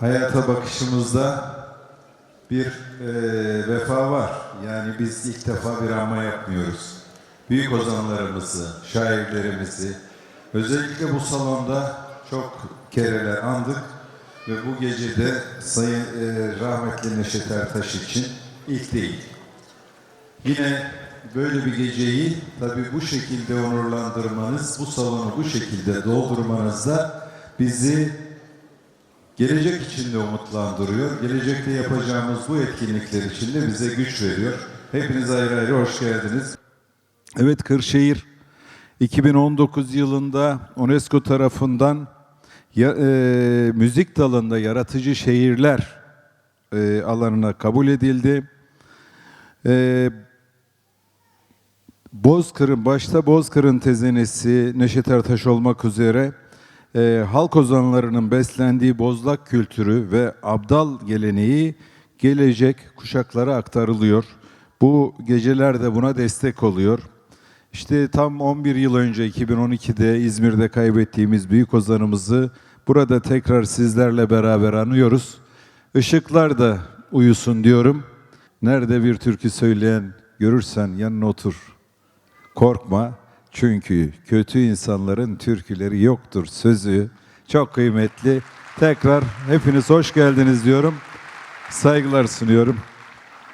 Hayata bakışımızda bir e, vefa var. Yani biz ilk defa bir ama yapmıyoruz. Büyük ozanlarımızı, şairlerimizi, özellikle bu salonda çok kereler andık ve bu gece de Sayın e, rahmetli Neşet Ertaş için ilk değil. Yine böyle bir geceyi tabii bu şekilde onurlandırmanız, bu salonu bu şekilde doldurmanız da bizi gelecek için de umutlandırıyor. Gelecekte yapacağımız bu etkinlikler için de bize güç veriyor. Hepiniz ayrı ayrı hoş geldiniz. Evet Kırşehir 2019 yılında UNESCO tarafından ya- e, müzik dalında yaratıcı şehirler e, alanına kabul edildi. E, Bozkır'ın, başta Bozkır'ın tezenesi Neşet Ertaş olmak üzere e, halk ozanlarının beslendiği bozlak kültürü ve abdal geleneği gelecek kuşaklara aktarılıyor. Bu geceler de buna destek oluyor. İşte tam 11 yıl önce 2012'de İzmir'de kaybettiğimiz büyük ozanımızı burada tekrar sizlerle beraber anıyoruz. Işıklar da uyusun diyorum. Nerede bir türkü söyleyen görürsen yanına otur. Korkma çünkü kötü insanların türküleri yoktur sözü çok kıymetli. Tekrar hepiniz hoş geldiniz diyorum. Saygılar sunuyorum.